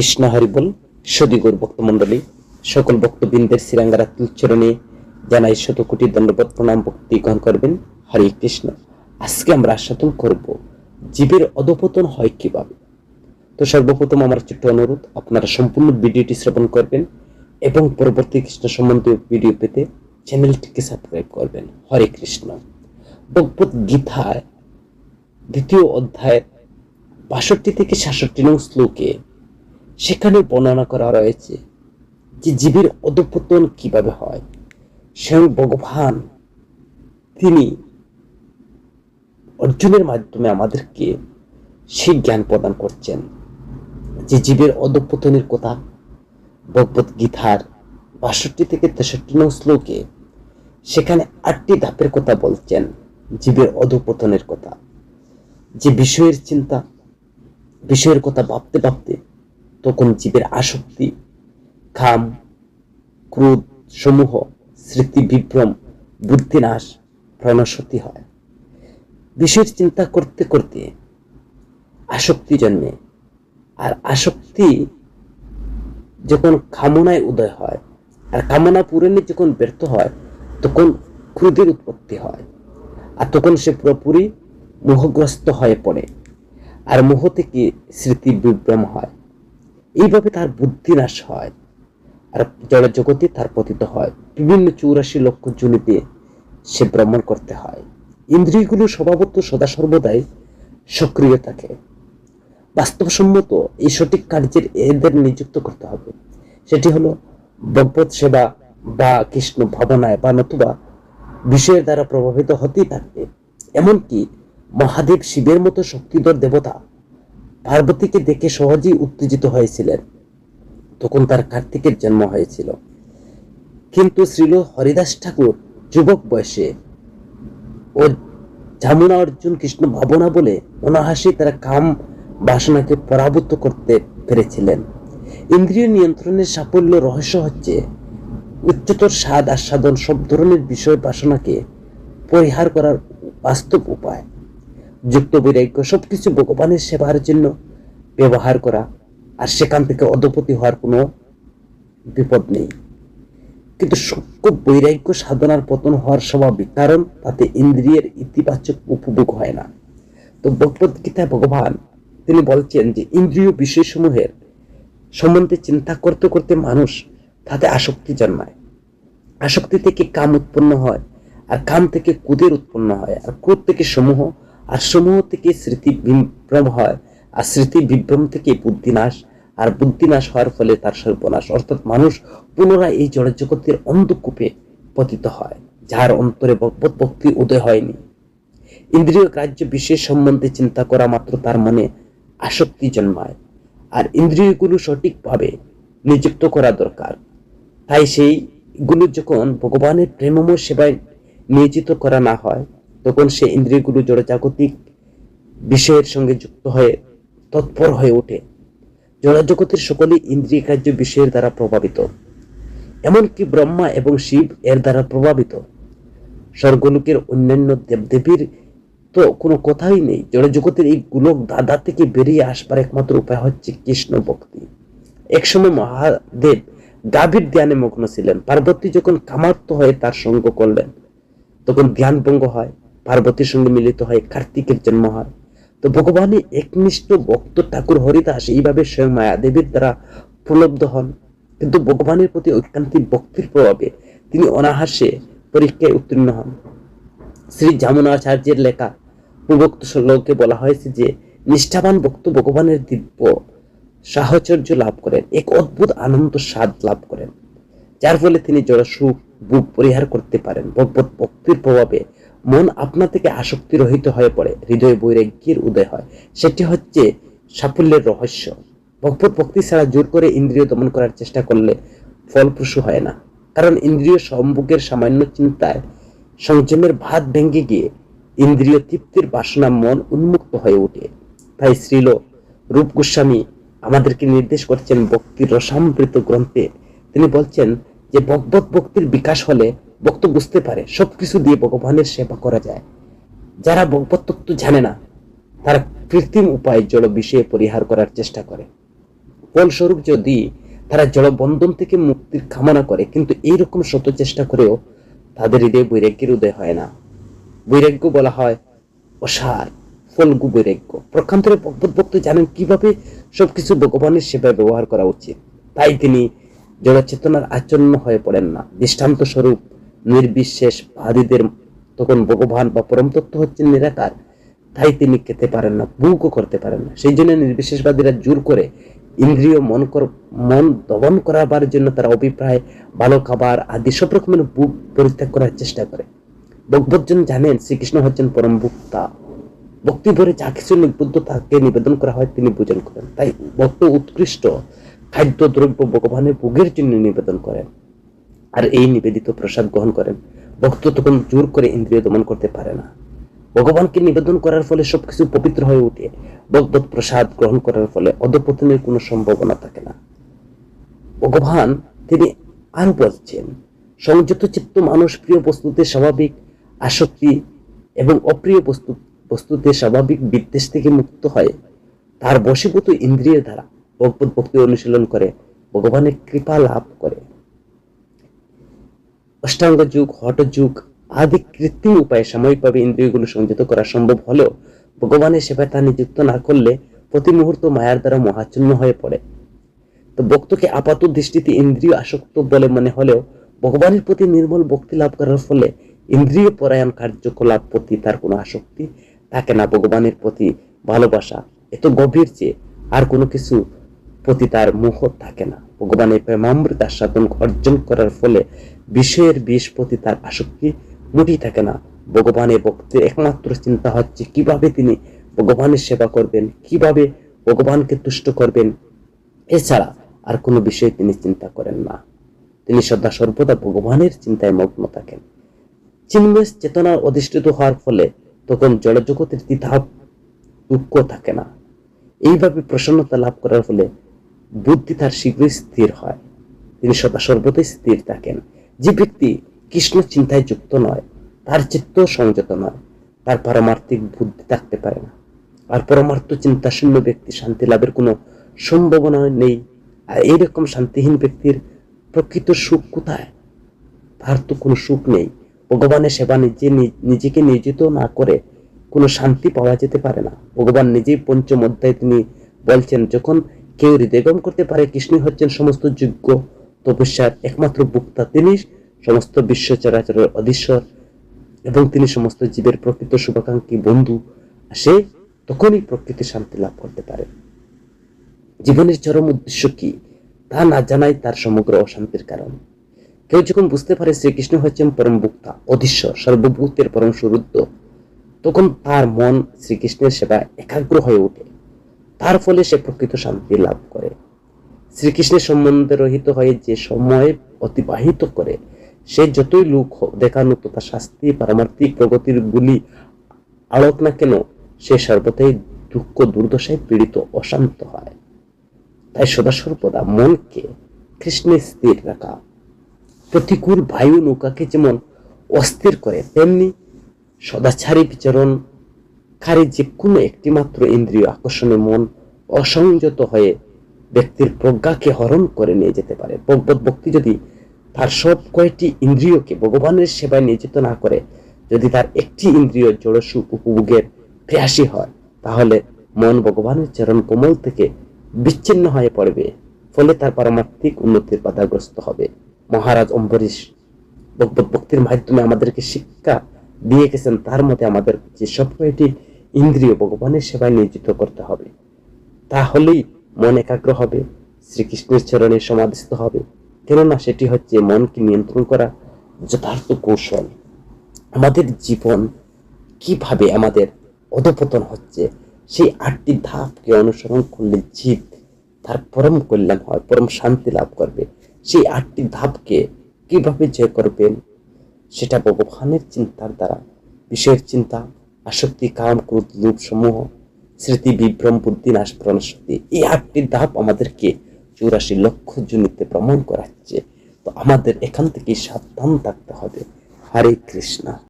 কৃষ্ণ হরিবল সদিগুর ভক্তমণ্ডলী, সকল ভক্তবৃন্দের শ্রীরাঙ্গারা তুচ্চরণে জানাই শত কোটি দণ্ডবোধ, প্রণাম, ভক্তি গ্রহণ করবেন। হরে কৃষ্ণ। আজকে আমরা আস্বাদন করব, জীবের অধপতন হয় কীভাবে? তো সর্বপ্রথম আমার ছোট্ট অনুরোধ, আপনারা সম্পূর্ণ ভিডিওটি শ্রবণ করবেন এবং পরবর্তী কৃষ্ণ সম্বন্ধীয় ভিডিও পেতে চ্যানেলটিকে সাবস্ক্রাইব করবেন। হরে কৃষ্ণ। ভগবত গীতায় দ্বিতীয় অধ্যায়ের বাষট্টি থেকে সাতষট্টি নং শ্লোকে সেখানে বর্ণনা করা রয়েছে যে জীবের অধপতন কীভাবে হয়। স্বয়ং ভগবান তিনি অর্জুনের মাধ্যমে আমাদেরকে সেই জ্ঞান প্রদান করছেন যে জীবের অধপতনের কথা ভগবত গীতার বাষট্টি থেকে তেষট্টি নং শ্লোকে সেখানে আটটি ধাপের কথা বলছেন জীবের অধপতনের কথা। যে বিষয়ের চিন্তা, বিষয়ের কথা ভাবতে ভাবতে তখন জীবের আসক্তি খাম ক্রোধ সমূহ, স্মৃতি বিভ্রম বুদ্ধিনাশ প্রণসতি হয়। বিষয়ের চিন্তা করতে করতে আসক্তি জন্মে। আর আসক্তি যখন কামনায় উদয় হয়, আর কামনা পূরণে যখন ব্যর্থ হয়, তখন ক্রোধের উৎপত্তি হয়। আর তখন সে পুরোপুরি মোহগ্রস্ত হয়ে পড়ে। আর মোহ থেকে স্মৃতি বিভ্রম হয়। এইভাবে তার বুদ্ধি নাশ হয়। আর জড় জগতে তার পতিত হয়। বিভিন্ন চৌরাশি লক্ষ জনিতে সে ভ্রমণ করতে হয়। ইন্দ্রিয়গুলো স্বভাবত সদা সর্বদাই সক্রিয় থাকে। বাস্তবসম্মত এই সঠিক কার্যের এদের নিযুক্ত করতে হবে। সেটি হলো ভগবত সেবা বা কৃষ্ণ ভাবনায় বা নতুবা বিষয়ের দ্বারা প্রভাবিত হতেই থাকবে। এমনকি মহাদেব শিবের মতো শক্তিধর দেবতা পার্বতীকে দেখে সহজেই উত্তেজিত হয়েছিলেন। তখন তার কার্তিকের জন্ম হয়েছিল। কিন্তু শ্রীল হরিদাস ঠাকুর যুবক বয়সে ও যমুনা অর্জুন কৃষ্ণ ভাবনা বলে অনাহাসে তারা কাম বাসনাকে পরাভূত করতে পেরেছিলেন। ইন্দ্রিয় নিয়ন্ত্রণের সাফল্য রহস্য হচ্ছে, উচ্চতর স্বাদ আস্বাদন সব ধরনের বিষয় বাসনাকে পরিহার করার বাস্তব উপায়। যুক্ত বৈরাগ্য সবকিছু ভগবানের সেবার জন্য ব্যবহার করা আর সেখান থেকে অধপতি হওয়ার কোনো বিপদ নেই। কিন্তু সূক্ষ্ম বৈরাগ্য সাধনার পতন হওয়ার স্বাভাবিক কারণ তাতে ইন্দ্রিয়ের ইতিবাচক উপভোগ হয় না। তো ভগবত গীতায় ভগবান তিনি বলছেন যে ইন্দ্রিয় বিষয়সমূহের সম্বন্ধে চিন্তা করতে করতে মানুষ তাতে আসক্তি জন্মায়। আসক্তি থেকে কাম উৎপন্ন হয় আর কাম থেকে কুদের উৎপন্ন হয়। আর ক্রোধ থেকে সমূহ আর সমূহ থেকে স্মৃতি বিভ্রম হয়, আর স্মৃতি বিভ্রম থেকে বুদ্ধিনাশ আর বুদ্ধিনাশ হওয়ার ফলে তার সর্বনাশ। অর্থাৎ মানুষ পুনরায় এই জড়জগতের অন্ধকূপে পতিত হয়, যার অন্তরে ভগবত ভক্তি উদয় হয়নি। ইন্দ্রিয় গ্রাহ্য বিশেষ সম্বন্ধে চিন্তা করা মাত্র তার মনে আসক্তি জন্মায়, আর ইন্দ্রিয়গুলো সঠিকভাবে নিযুক্ত করা দরকার। তাই সেইগুলো যখন ভগবানের প্রেমময় সেবায় নিয়োজিত করা না হয় তখন সে ইন্দ্রিয়গুলো জড়জাগতিক বিষয়ের সঙ্গে যুক্ত হয়ে তৎপর হয়ে ওঠে। জড়জগতের সকলে ইন্দ্রিয় কার্য বিষয়ের দ্বারা প্রভাবিত। এমনকি ব্রহ্মা এবং শিব এর দ্বারা প্রভাবিত। স্বর্গলোকের অন্যান্য দেবদেবীর তো কোনো কথাই নেই। জড়জগতের এই গোলক দাদা থেকে বেরিয়ে আসবার একমাত্র উপায় হচ্ছে কৃষ্ণ ভক্তি। একসময় মহাদেব গাভীর ধ্যানে মগ্ন ছিলেন। পার্বতী যখন কামার্ত হয়ে তার সঙ্গ করলেন, তখন ধ্যান ভঙ্গ হয়। পার্বতীর সঙ্গে মিলিত হয় কার্তিকের জন্ম হয়। তো ভগবানই একনিষ্ঠ ভক্ত ঠাকুর হরিদাস এইভাবে স্বয়ং মায়াদেবীর দ্বারা প্রলব্ধ হন। কিন্তু ভগবানের প্রতি ঐকান্তিক ভক্তির প্রভাবে তিনি অনাহাসে পরীক্ষায় উত্তীর্ণ হন। শ্রী জামুনাচার্যের লেখা পূর্বোক্ত শ্লোকে বলা হয়েছে যে নিষ্ঠাবান ভক্ত ভগবানের দিব্য সাহচর্য লাভ করেন এক অদ্ভুত আনন্দ স্বাদ লাভ করেন যার ফলে তিনি জড় সুখ বুক পরিহার করতে পারেন ভগবত ভক্তির প্রভাবে মন আপনা থেকে আসক্তি রহিত হয়ে পড়ে, হৃদয় বৈরাগ্যের উদয় হয়। সেটি হচ্ছে সাফল্যের রহস্য। ভগবত ভক্তি ছাড়া জোর করে ইন্দ্রিয় দমন করার চেষ্টা করলে ফলপ্রসূ হয় না। কারণ ইন্দ্রিয় সম্ভোগের সামান্য চিন্তায় সংযমের ভাত ভেঙে গিয়ে ইন্দ্রিয় তৃপ্তির বাসনা মন উন্মুক্ত হয়ে ওঠে। তাই শ্রীল রূপ গোস্বামী আমাদেরকে নির্দেশ করছেন ভক্তির রসামৃত গ্রন্থে। তিনি বলছেন যে ভগবত ভক্তির বিকাশ হলে ভক্ত বুঝতে পারে, সবকিছু দিয়ে ভগবানের সেবা করা যায়। যারা ভগবত জানে না, তারা কৃত্রিম উপায়ে জল বিষয়ে পরিহার করার চেষ্টা করে। ফলস্বরূপ যদি তারা জলবন্ধন থেকে মুক্তির কামনা করে, কিন্তু এইরকম শত চেষ্টা করেও তাদের হৃদয়ে বৈরাগ্যের উদয় হয় না। বৈরাগ্য বলা হয় অসার, ফলগু বৈরাগ্য। প্রকান্তরে ভগবত ভক্ত জানেন কীভাবে সবকিছু ভগবানের সেবায় ব্যবহার করা উচিত। তাই তিনি জড়চেতনার আচরণ হয়ে পড়েন না। দৃষ্টান্ত স্বরূপ নির্বিশেষ বাদীদের তখন ভগবান বা পরম তত্ত্ব হচ্ছেন নিরাকার। তাই তিনি খেতে পারেন না বুকও করতে পারেন না। সেই জন্য নির্বিশেষবাদীরা জোর করে ইন্দ্রিয়, মন মন দমন করাবার জন্য তারা অভিপ্রায়, ভালো খাবার আদি সব রকমের বুক পরিত্যাগ করার চেষ্টা করে। ভগবতজন জানেন শ্রীকৃষ্ণ হচ্ছেন পরম ভুক্তা। ভক্তি ভরে যা কিছু নিবদ্ধ তাকে নিবেদন করা হয় তিনি পূজন করেন। তাই ভক্ত উৎকৃষ্ট খাদ্য দ্রব্য ভগবানের ভোগের জন্য নিবেদন করেন। আর এই নিবেদিত প্রসাদ গ্রহণ করেন। ভক্ত তখন জোর করে ইন্দ্রিয় দমন করতে পারে না। ভগবানকে নিবেদন করার ফলে সবকিছু পবিত্র হয়ে ওঠে। ভগবত প্রসাদ গ্রহণ করার ফলে অধপতনের কোনো সম্ভাবনা থাকে না। ভগবান, তিনি আরও বলছেন, সংযত চিত্ত মানুষ প্রিয় বস্তুতে স্বাভাবিক আসক্তি এবং অপ্রিয় বস্তু বস্তুতে স্বাভাবিক বিদ্বেষ থেকে মুক্ত হয়। তার বশীভূত ইন্দ্রিয়ের দ্বারা ভগবত ভক্তি অনুশীলন করে। ভগবানের কৃপা লাভ করে। অষ্টাঙ্গ যুগ, হট যুগ আদি কৃত্রিম উপায়ে সাময়িকভাবে ইন্দ্রিয়গুলো সংযত করা সম্ভব হলেও ভগবানের সেবায় তা নিযুক্ত না করলে প্রতি মুহূর্ত মায়ার দ্বারা মহাচূন্য হয়ে পড়ে। তো ভক্তকে আপাত দৃষ্টিতে ইন্দ্রিয় আসক্ত বলে মনে হলেও ভগবানের প্রতি নির্মল ভক্তি লাভ করার ফলে ইন্দ্রিয় পরায়ণ কার্যকলাপ প্রতি তার কোনো আসক্তি থাকে না। ভগবানের প্রতি ভালোবাসা এত গভীর যে আর কোনো কিছু প্রতি তার মোহ থাকে না। ভগবানের প্রেমামৃত আস্বাদন অর্জন করার ফলে বিষয়ের বিষ প্রতি তার আসক্তি মোটেই থাকে না। ভগবানের ভক্তের একমাত্র চিন্তা হচ্ছে কীভাবে তিনি ভগবানের সেবা করবেন, কীভাবে ভগবানকে তুষ্ট করবেন, এছাড়া আর কোনো বিষয়ে তিনি চিন্তা করেন না। তিনি সদা সর্বদা ভগবানের চিন্তায় মগ্ন থাকেন। চিন্ময় চেতনার অধিষ্ঠিত হওয়ার ফলে তখন জড়জগতের দ্বিধা, দুঃখ থাকে না। এইভাবে প্রসন্নতা লাভ করার ফলে বুদ্ধি তার শীঘ্রই স্থির হয়। তিনি সদা সর্বদাই স্থির থাকেন। যে ব্যক্তি কৃষ্ণ চিন্তায় যুক্ত নয়, তার চিত্ত সংযত নয়, তার পারমার্থিক বুদ্ধি থাকতে পারে না। আর পরমার্থ চিন্তা শূন্য ব্যক্তি শান্তি লাভের কোনো সম্ভাবনা নেই। আর এইরকম শান্তিহীন ব্যক্তির প্রকৃত সুখ কোথায়? তার তো কোনো সুখ নেই। ভগবানের সেবা নিজে নিজেকে নিয়োজিত না করে কোনো শান্তি পাওয়া যেতে পারে না। ভগবান নিজেই পঞ্চম অধ্যায় তিনি বলছেন, যখন কেউ হৃদয়গম করতে পারে কৃষ্ণই হচ্ছেন সমস্ত যোগ্য। তপস্যার একমাত্র বুক্তা তিনি, সমস্ত বিশ্ব চরাচরের অধীশ্বর এবং তিনি সমস্ত জীবের প্রকৃত শুভাকাঙ্ক্ষী বন্ধু। সে তখনই প্রকৃতি শান্তি লাভ করতে পারে। জীবনের চরম উদ্দেশ্য কি, তা না জানাই তার সমগ্র অশান্তির কারণ। কেউ যখন বুঝতে পারে শ্রীকৃষ্ণ হচ্ছেন পরম বুক্তা, অধীশ্বর, সর্বভূতের পরম সুরুদ্ধ তখন তার মন শ্রীকৃষ্ণের সেবা একাগ্র হয়ে ওঠে। তার ফলে সে প্রকৃত শান্তি লাভ করে। শ্রীকৃষ্ণের সম্বন্ধে রহিত হয়ে যে সময় অতিবাহিত করে, সে যতই লোক দেখানো তথা শাস্তি, পারমার্থিক প্রগতির গুলি আলোক না কেন, সে সর্বদাই দুঃখ দুর্দশায় পীড়িত, অশান্ত হয়। তাই সদা সর্বদা মনকে কৃষ্ণে স্থির রাখা, প্রতিকূল বায়ু নৌকাকে যেমন অস্থির করে, তেমনি সদাচারী বিচরণ কারে যে কোনো একটি মাত্র ইন্দ্রিয় আকর্ষণে মন অসংযত হয়ে ব্যক্তির প্রজ্ঞাকে হরণ করে নিয়ে যেতে পারে। ভগবত ভক্তি যদি তার সব কয়েকটি ইন্দ্রিয়কে ভগবানের সেবায় নিয়োজিত না করে, যদি তার একটি ইন্দ্রিয় জড়সু উপভোগের প্রয়াসী হয়, তাহলে মন ভগবানের চরণ কোমল থেকে বিচ্ছিন্ন হয়ে পড়বে, ফলে তার পারমার্থিক উন্নতির বাধাগ্রস্ত হবে। মহারাজ অম্বরীশ ভগবত ভক্তির মাধ্যমে আমাদেরকে শিক্ষা দিয়ে গেছেন, তার মধ্যে আমাদের যে সব কয়েকটি ইন্দ্রিয় ভগবানের সেবায় নিয়োজিত করতে হবে। তাহলেই মন একাগ্র হবে, শ্রীকৃষ্ণের চরণে সমাধিস্থ হবে। কেননা সেটি হচ্ছে মনকে নিয়ন্ত্রণ করা যথার্থ কৌশল। আমাদের জীবন কীভাবে আমাদের অধপতন হচ্ছে, সেই আটটি ধাপকে অনুসরণ করলে জীব তার পরম কল্যাণ হয়, পরম শান্তি লাভ করবে। সেই আটটি ধাপকে কীভাবে জয় করবেন, সেটা ভগবানের চিন্তার দ্বারা বিষয়ের চিন্তা, আসক্তি, কাম, ক্রোধ, লোভ সমূহ স্মৃতি বিভ্রম, বুদ্ধি নাশ প্রণশক্তি এই আটটি ধাপ আমাদেরকে চৌরাশি লক্ষ জমিতে প্রমাণ করাচ্ছে। তো আমাদের এখান থেকে সাবধান থাকতে হবে। হরে কৃষ্ণা।